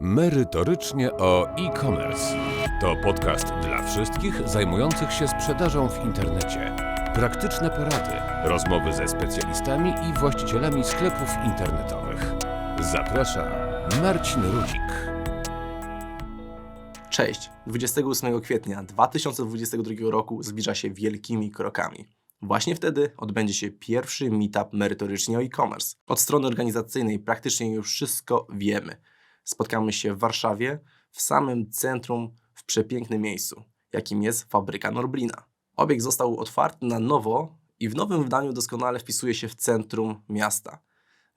Merytorycznie o e-commerce. To podcast dla wszystkich zajmujących się sprzedażą w internecie. Praktyczne porady, rozmowy ze specjalistami i właścicielami sklepów internetowych. Zapraszam Marcin Rudzik. Cześć! 28 kwietnia 2022 roku zbliża się wielkimi krokami. Właśnie wtedy odbędzie się pierwszy meetup merytorycznie o e-commerce. Od strony organizacyjnej praktycznie już wszystko wiemy. Spotkamy się w Warszawie, w samym centrum, w przepięknym miejscu, jakim jest fabryka Norblina. Obiekt został otwarty na nowo i w nowym wydaniu doskonale wpisuje się w centrum miasta.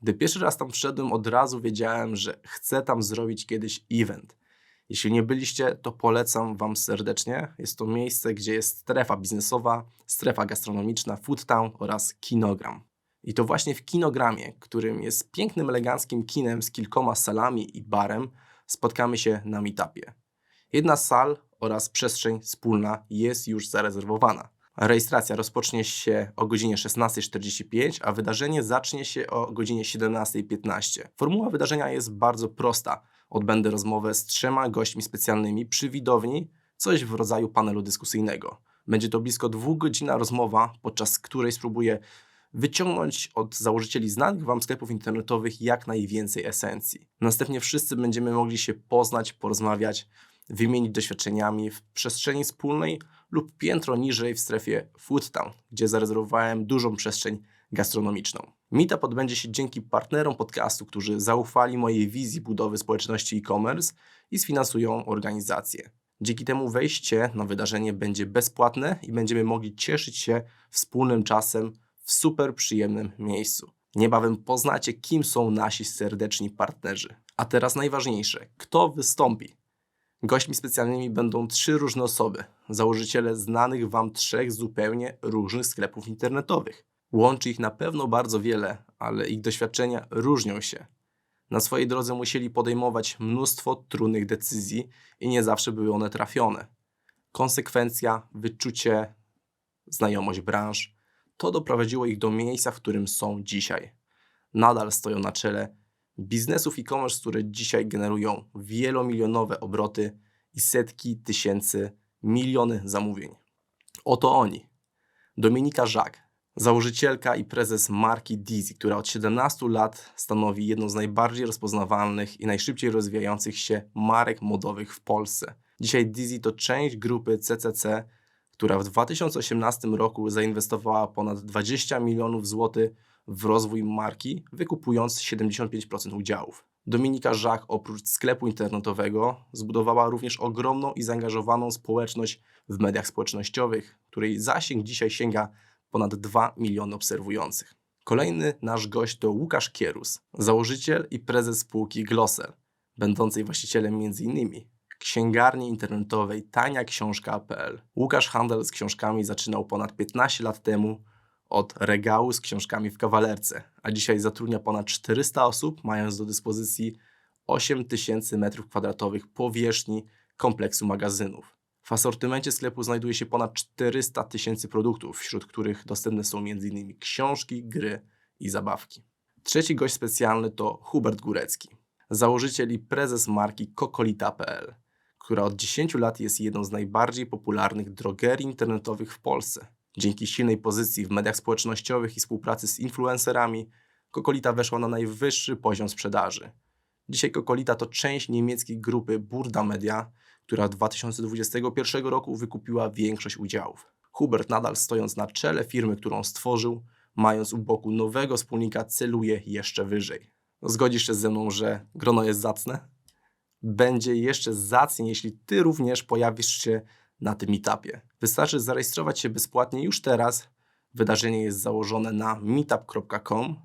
Gdy pierwszy raz tam wszedłem, od razu wiedziałem, że chcę tam zrobić kiedyś event. Jeśli nie byliście, to polecam Wam serdecznie. Jest to miejsce, gdzie jest strefa biznesowa, strefa gastronomiczna, food town oraz kinogram. I to właśnie w kinogramie, którym jest pięknym, eleganckim kinem z kilkoma salami i barem, spotkamy się na meetupie. Jedna z sal oraz przestrzeń wspólna jest już zarezerwowana. Rejestracja rozpocznie się o godzinie 16.45, a wydarzenie zacznie się o godzinie 17.15. Formuła wydarzenia jest bardzo prosta. Odbędę rozmowę z trzema gośćmi specjalnymi przy widowni, coś w rodzaju panelu dyskusyjnego. Będzie to blisko dwugodzinna rozmowa, podczas której spróbuję wyciągnąć od założycieli znanych Wam sklepów internetowych jak najwięcej esencji. Następnie wszyscy będziemy mogli się poznać, porozmawiać, wymienić doświadczeniami w przestrzeni wspólnej lub piętro niżej w strefie Food Town, gdzie zarezerwowałem dużą przestrzeń gastronomiczną. Meetup odbędzie się dzięki partnerom podcastu, którzy zaufali mojej wizji budowy społeczności e-commerce i sfinansują organizację. Dzięki temu wejście na wydarzenie będzie bezpłatne i będziemy mogli cieszyć się wspólnym czasem w super przyjemnym miejscu. Niebawem poznacie, kim są nasi serdeczni partnerzy. A teraz najważniejsze, kto wystąpi? Gośćmi specjalnymi będą trzy różne osoby, założyciele znanych Wam trzech zupełnie różnych sklepów internetowych. Łączy ich na pewno bardzo wiele, ale ich doświadczenia różnią się. Na swojej drodze musieli podejmować mnóstwo trudnych decyzji i nie zawsze były one trafione. Konsekwencja, wyczucie, znajomość branż to doprowadziło ich do miejsca, w którym są dzisiaj. Nadal stoją na czele biznesów e-commerce, które dzisiaj generują wielomilionowe obroty i setki tysięcy, miliony zamówień. Oto oni. Dominika Żak, założycielka i prezes marki Dizzy, która od 17 lat stanowi jedną z najbardziej rozpoznawalnych i najszybciej rozwijających się marek modowych w Polsce. Dzisiaj Dizzy to część grupy CCC, która w 2018 roku zainwestowała ponad 20 milionów złotych w rozwój marki, wykupując 75% udziałów. Dominika Żach oprócz sklepu internetowego zbudowała również ogromną i zaangażowaną społeczność w mediach społecznościowych, której zasięg dzisiaj sięga ponad 2 miliony obserwujących. Kolejny nasz gość to Łukasz Kierus, założyciel i prezes spółki Glosser, będącej właścicielem m.in. księgarni internetowej taniaksiążka.pl. Łukasz handel z książkami zaczynał ponad 15 lat temu od regału z książkami w kawalerce, a dzisiaj zatrudnia ponad 400 osób, mając do dyspozycji 8000 m2 powierzchni kompleksu magazynów. W asortymencie sklepu znajduje się ponad 400 tysięcy produktów, wśród których dostępne są m.in. książki, gry i zabawki. Trzeci gość specjalny to Hubert Górecki, założyciel i prezes marki Kokolita.pl, która od 10 lat jest jedną z najbardziej popularnych drogerii internetowych w Polsce. Dzięki silnej pozycji w mediach społecznościowych i współpracy z influencerami, Kokolita weszła na najwyższy poziom sprzedaży. Dzisiaj Kokolita to część niemieckiej grupy Burda Media, która w 2021 roku wykupiła większość udziałów. Hubert nadal stojąc na czele firmy, którą stworzył, mając u boku nowego wspólnika, celuje jeszcze wyżej. Zgodzisz się ze mną, że grono jest zacne? Będzie jeszcze zacniej, jeśli Ty również pojawisz się na tym etapie. Wystarczy zarejestrować się bezpłatnie już teraz. Wydarzenie jest założone na meetup.com,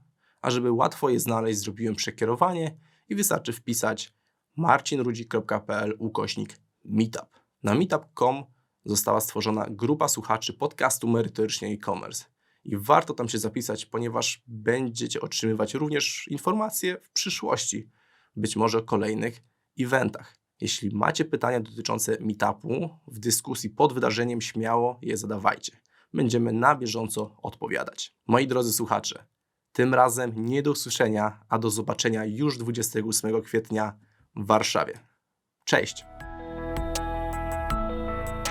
a żeby łatwo je znaleźć, zrobiłem przekierowanie i wystarczy wpisać marcinrudzik.pl ukośnik meetup. Na meetup.com została stworzona grupa słuchaczy podcastu merytorycznie e-commerce. I warto tam się zapisać, ponieważ będziecie otrzymywać również informacje w przyszłości, być może o kolejnych eventach. Jeśli macie pytania dotyczące meetupu w dyskusji pod wydarzeniem, śmiało je zadawajcie. Będziemy na bieżąco odpowiadać. Moi drodzy słuchacze, tym razem nie do usłyszenia, a do zobaczenia już 28 kwietnia. w Warszawie. Cześć!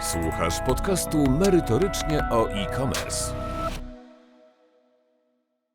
Słuchasz podcastu merytorycznie o e-commerce.